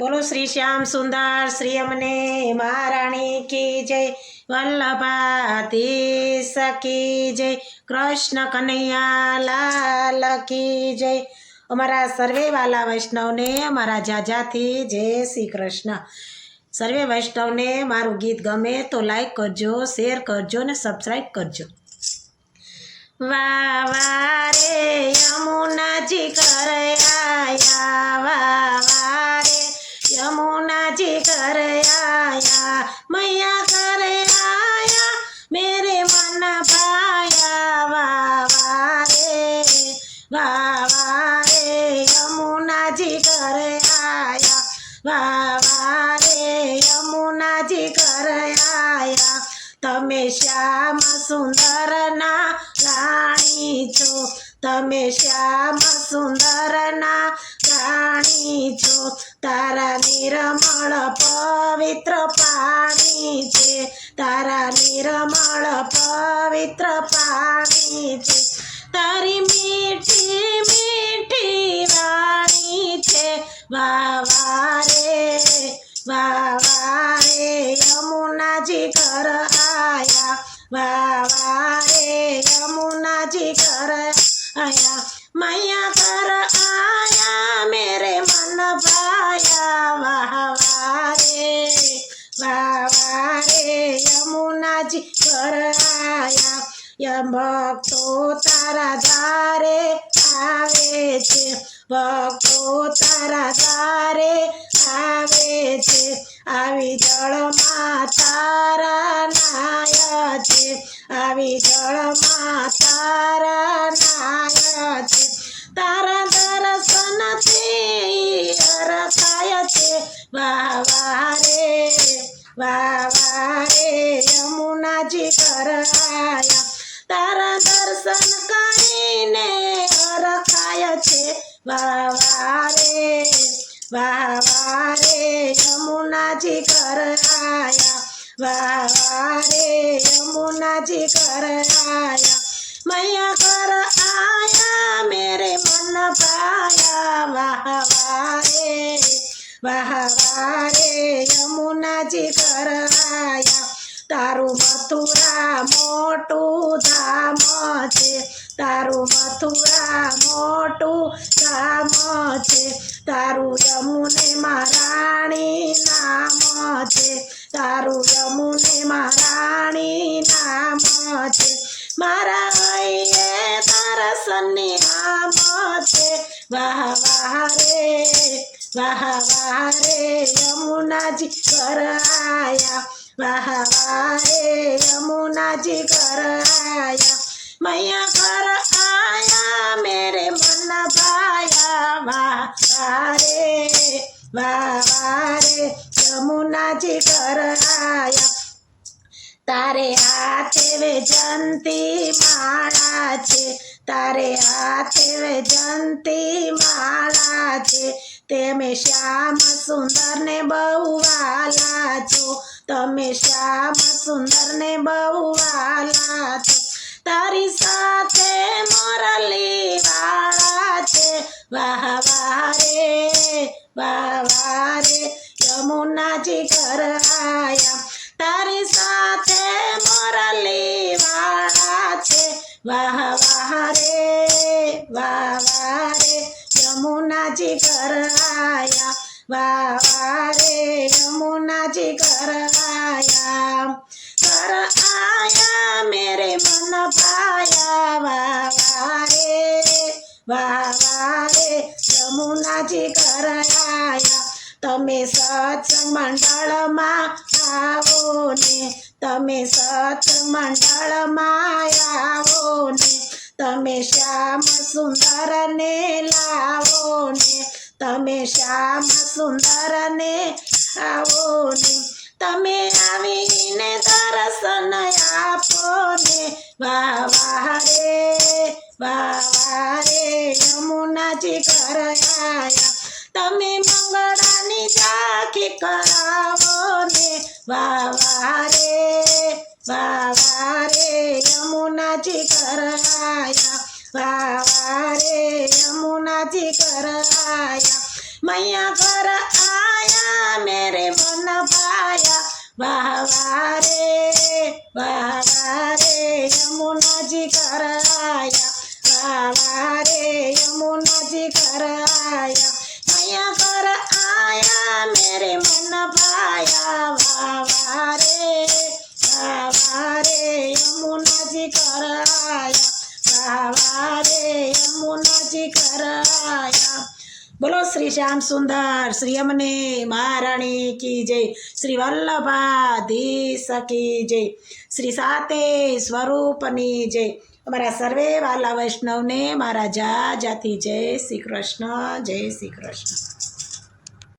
બોલો શ્રી શ્યામ સુંદર, શ્રી અમને મહારાણી કી જય, વલ્લભાતી કી જય, કૃષ્ણ કનૈયા લાલ કી જય. અમારા સર્વે વાલા વૈષ્ણવને, અમારા જાજાથી જય શ્રી કૃષ્ણ. સર્વે વૈષ્ણવને મારું ગીત ગમે તો લાઈક કરજો શેર કરજો ને સબસ્ક્રાઈબ કરજો. વા વા રે, યમુનાજી કરયા વા વા યમુનાજી કરયા મૈયા કરયા મેરે મન ભાયા વા વા રે વા વા રે યમુનાજી કરયા વા વા રે યમુનાજી કરયા તમે શ્યામ સુંદરના રાણી છો તમે શ્યામ સુંદરના રાણી છો તારા નિર્મળ પવિત્ર પાણી છે. તારા નિર્મળ પવિત્ર પાણી છે. તારી મીઠી મીઠી વાણી છે. વા વા રે વા વા રે, યમુનાજી ઘર આયા. વા વા રે, યમુનાજી ઘર આયા. મૈયા ઘર યમ ભક્તો તારા ધારે આવે છે. ભક્તો તારા ધારે આવે છે. આવી જળમાં તારા નાય છે. આવી જળમાં તારા નાય છે. તારા દર્શનથી અરખાય છે. વાહ વાહ રે વાહ રે, યમુનાજી કરાયા વાહ રે યમુનાજી કરાયા વાહ વાહ રે યમુનાજી કરાયા મૈયા કર આયા, મેરે મન પાયા વાહ વાહ રે વાહ વાહ રે યમુનાજી કર આયા તારું મથુરા મોટું ધામ છે. તારું મથુરા મોટું તારું યમુને મહારાણી નામ છે, તારું યમુને મહારાણી નામ છે. મારા અહીએ તારા સન્ની નામ છે. વાહ વાહ રે, વાહ વાહ રે, યમુનાજી ઘર આયા. વાહ વાહ રે, યમુનાજી ઘર મૈયા વાહ રે યમુનાજી કરાયા તારે હાથે વેજંતી માળા છે. તારે હાથે વેજંતી માળા છે. તમે શ્યામ સુંદર ને બહુ વાલા છો. તમે શ્યામ સુંદર ને બહુ વાલા છો. તારી સાથે મોરલી વાળા છે. વાહ વાહ વાહ રે યમુનાજી ઘર આયા. તારી સાથે મોરલી વાળા છે. વાહ વાહ રે વાહ વાહ રે યમુનાજી ઘર આયા. વાહ વાહ રે યમુનાજી ઘર આયા. ઘર આયા, મેરે મન ભાયા તમે મંડળમાં આવો ને. તમે સત્સંગ મંડળમાં આવો ને. તમે શ્યામ સુંદર ને લાવો ને. તમે શ્યામ સુંદર ને આવો ને. તમે આવીને દર્શન આપો ને. વાહ વાહ રે, વાહ વાહ ભાયા વાહ વાહ રે વાહ વાહ રે યમુનાજી કર આયા વાહ વાહ રે યમુનાજી કર આયા મૈયા કર આયા મેરે બોલો શ્રી શ્યામ સુંદર, શ્રી અમને મહારાણી કી જય, શ્રી વલ્લભાધીશ કી જય, શ્રી સાતે સ્વરૂપની જય. અમારા સર્વે વાલા વૈષ્ણવને મારા જા જાતી જય શ્રી કૃષ્ણ, જય શ્રી કૃષ્ણ.